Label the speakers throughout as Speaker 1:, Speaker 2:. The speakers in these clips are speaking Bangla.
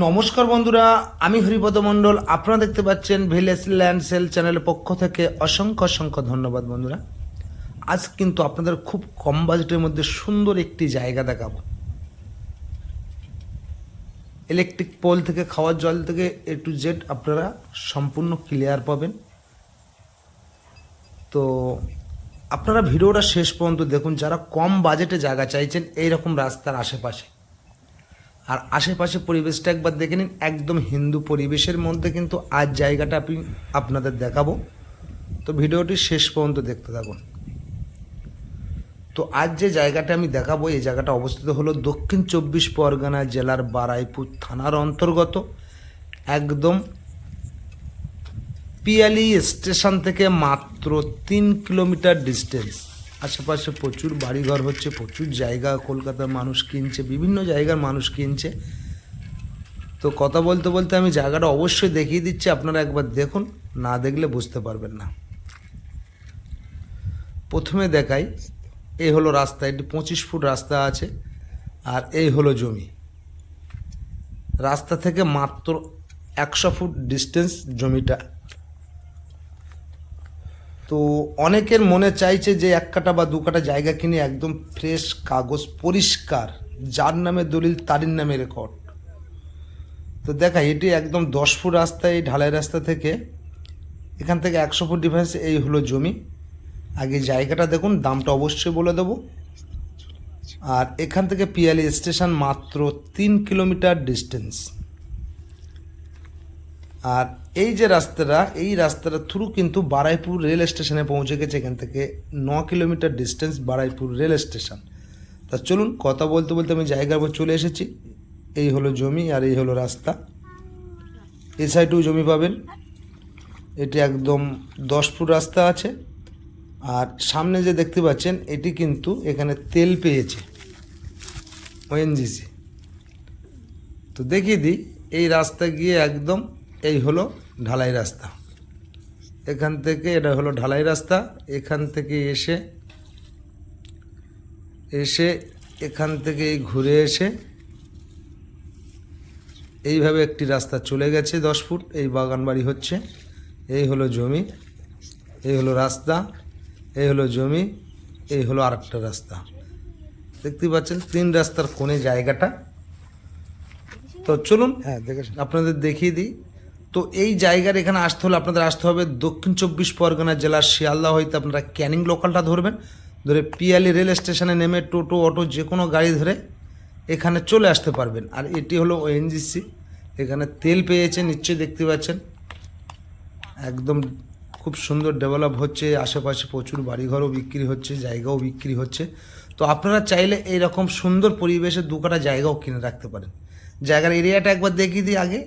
Speaker 1: নমস্কার বন্ধুরা, আমি হরিপদ মণ্ডল। আপনারা দেখতে পাচ্ছেন ভিলেজ ল্যান্ড সেল চ্যানেলের পক্ষ থেকে অসংখ্য অসংখ্য ধন্যবাদ বন্ধুরা। আজ কিন্তু আপনাদের খুব কম বাজেটের মধ্যে সুন্দর একটি জায়গা দেখাবো। ইলেকট্রিক পোল থেকে খাওয়ার জল থেকে এ টু জেড আপনারা সম্পূর্ণ ক্লিয়ার পাবেন। তো আপনারা ভিডিওটা শেষ পর্যন্ত দেখুন, যারা কম বাজেটে জায়গা চাইছেন এই রকম রাস্তার আশেপাশে। আর আশেপাশে পরিবেশটা একবার দেখে নিন, একদম হিন্দু পরিবেশের মধ্যে কিন্তু আজ জায়গাটা আমি আপনাদের দেখাবো। তো ভিডিওটি শেষ পর্যন্ত দেখতে থাকুন। তো আজ যে জায়গাটা আমি দেখাবো, এই জায়গাটা অবস্থিত হলো দক্ষিণ চব্বিশ পরগনা জেলার বারাইপুর থানার অন্তর্গত। একদম পিয়ালি স্টেশন থেকে মাত্র তিন কিলোমিটার ডিস্টেন্স আশেপাশে প্রচুর বাড়িঘর হচ্ছে, প্রচুর জায়গা কলকাতার মানুষ কিনছে, বিভিন্ন জায়গার মানুষ কিনছে। তো কথা বলতে বলতে আমি জায়গাটা অবশ্যই দেখিয়ে দিচ্ছি, আপনারা একবার দেখুন, না দেখলে বুঝতে পারবেন না। প্রথমে দেখাই, এই হলো রাস্তা, এটি পঁচিশ ফুট রাস্তা আছে, আর এই হলো জমি। রাস্তা থেকে মাত্র একশো ফুট ডিস্টেন্স জমিটা। তো অনেকের মনে চাইছে যে এক কাটা বা দু কাটা জায়গা কিনে একদম ফ্রেশ কাগজ পরিষ্কার, যার নামে দলিল তারির নামে রেকর্ড তো দেখা, এটি একদম দশ ফুট রাস্তা, এই ঢালাই রাস্তা থেকে, এখান থেকে একশো ফুট ডিফারেন্স এই হলো জমি। আগে জায়গাটা দেখুন, দামটা অবশ্যই বলে দেবো। আর এখান থেকে পিয়ালি স্টেশন মাত্র তিন কিলোমিটার ডিস্টেন্স আর এই যে রাস্তাটা, এই রাস্তাটা থ্রু কিন্তু বারাইপুর রেল স্টেশনে পৌঁছে গেছে এখান থেকে ন kilometre distance Baruipur rail station. তা চলুন কথা বলতে বলতে আমি জায়গার উপর চলে এসেছি। এই হলো জমি আর এই হলো রাস্তা। এ সাইডেও জমি পাবেন। এটি একদম দশ ফুট রাস্তা আছে। আর সামনে যে দেখতে পাচ্ছেন, এটি কিন্তু এখানে তেল পেয়েছে। ওএনজিসি তো দেখিয়ে দিই, এই রাস্তা গিয়ে একদম এই হলো ঢালাই রাস্তা। এখান থেকে এটা হলো ঢালাই রাস্তা। এখান থেকে এসে এসে এখান থেকে ঘুরে এসে এইভাবে একটি রাস্তা চলে গেছে দশ ফুট এই বাগান বাড়ি হচ্ছে। এই হলো জমি। এই হলো রাস্তা। এই হলো জমি। এই হলো আরেকটা রাস্তা। দেখতে পাচ্ছেন তিন রাস্তার কোণে জায়গাটা। তো চলুন
Speaker 2: হ্যাঁ দেখে
Speaker 1: আপনাদের দেখিয়ে দিই। তো এই জায়গার এখানে আসতে হলে আপনাদের আসতে হবে দক্ষিণ চব্বিশ পরগনা জেলার শিয়ালদা হইতে আপনারা ক্যানিং লোকালটা ধরবেন। ধরে পিয়ালি রেল স্টেশনে নেমে টোটো, অটো যে কোনো গাড়ি ধরে এখানে চলে আসতে পারবেন। আর এটি হলো ওএনজিসি এখানে তেল পেয়েছে, নিশ্চয়ই দেখতে পাচ্ছেন। একদম খুব সুন্দর ডেভেলপ হচ্ছে, আশেপাশে প্রচুর বাড়িঘরও বিক্রি হচ্ছে, জায়গাও বিক্রি হচ্ছে। তো আপনারা চাইলে এই রকম সুন্দর পরিবেশে দু কাটা জায়গাও কিনে রাখতে পারেন। জায়গার এরিয়াটা একবার দেখিয়ে দিই আগে।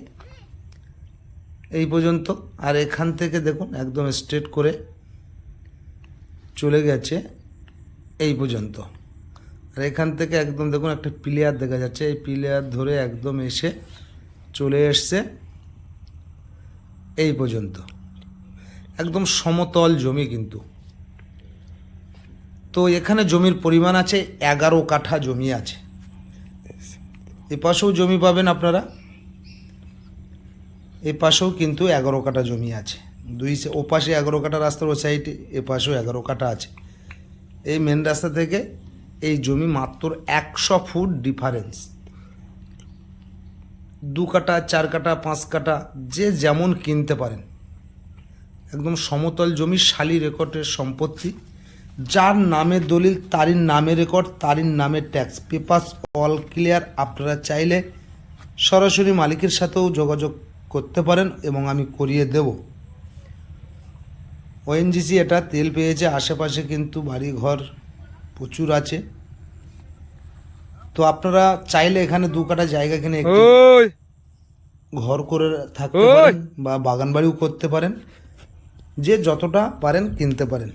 Speaker 1: এই পর্যন্ত। আর এখান থেকে দেখুন, একদম স্ট্রেট করে চলে গেছে এই পর্যন্ত। আর এখান থেকে একদম দেখুন, একটা প্লেয়ার দেখা যাচ্ছে। এই প্লেয়ার ধরে একদম এসে চলে এসছে এই পর্যন্ত। একদম সমতল জমি কিন্তু। তো এখানে জমির পরিমাণ আছে, এগারো কাঠা জমি আছে। এ পাশেও জমি পাবেন আপনারা। এ পাশেও কিন্তু এগারো কাটা জমি আছে। দুই ও পাশে এগারো কাটা রাস্তার ও সাইডে এ পাশেও এগারো কাটা আছে। এই মেন রাস্তা থেকে এই জমি মাত্র একশো ফুট ডিফারেন্স দু কাটা চার কাটা পাঁচ কাটা যে যেমন কিনতে পারেন। একদম সমতল জমি, শালি রেকর্ডের সম্পত্তি। যার নামে দলিল, তারই নামে রেকর্ড, তারই নামে ট্যাক্স পেপাস অল ক্লিয়ার আপনারা চাইলে সরাসরি মালিকের সাথেও যোগাযোগ করতে পারেন এবং আমি করিয়ে দেব। ওএনজিসি এটা তেল পেয়েছে আশেপাশে কিন্তু বাড়ি ঘর প্রচুর আছে। তো আপনারা চাইলে এখানে দু কাটা জায়গা কিনে একটি ঘর করে থাকতে পারেন বা বাগান বাড়িও করতে পারেন। যে যতটা পারেন কিনতে পারেন।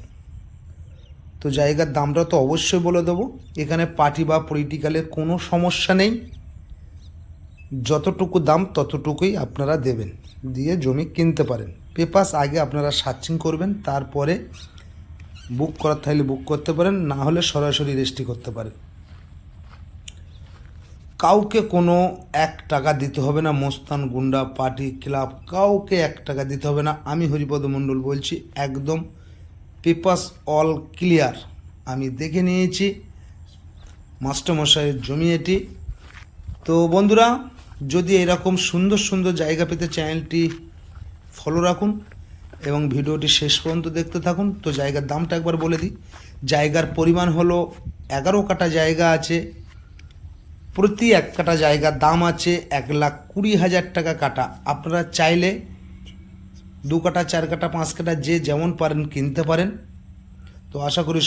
Speaker 1: তো জায়গার দামটা তো অবশ্যই বলে দেবো। এখানে পার্টি বা পলিটিক্যালের কোনো সমস্যা নেই। যতটুকু দাম ততটুকুই আপনারা দেবেন। দিয়ে জমি কিনতে পারেন। পেপাস আগে আপনারা সার্চিং করবেন, তারপরে বুক করার থাকলে বুক করতে পারেন, না হলে সরাসরি রেজিস্ট্রি করতে পারেন। কাউকে কোনো এক টাকা দিতে হবে না, মোস্তান, গুন্ডা, পার্টি, ক্লাব, কাউকে এক টাকা দিতে হবে না। আমি হরিপদ মণ্ডল বলছি, একদম পেপাস অল ক্লিয়ার। আমি দেখে নিয়েছি, মাস্টারমশাইয়ের জমি এটি। তো বন্ধুরা যদি এরকম সুন্দর সুন্দর জায়গা পেতে চ্যানেলটি ফলো রাখুন এবং ভিডিওটি শেষ পর্যন্ত দেখতে থাকুন। তো জায়গার দামটা একবার বলে দিই। জায়গার পরিমাণ হলো এগারো কাটা জায়গা আছে, প্রতি এক কাটা জায়গার দাম আছে এক লাখ কুড়ি হাজার টাকা কাটা আপনারা চাইলে দু কাটা চার কাটা পাঁচ কাটা যে যেমন পারেন কিনতে পারেন। তো আশা করি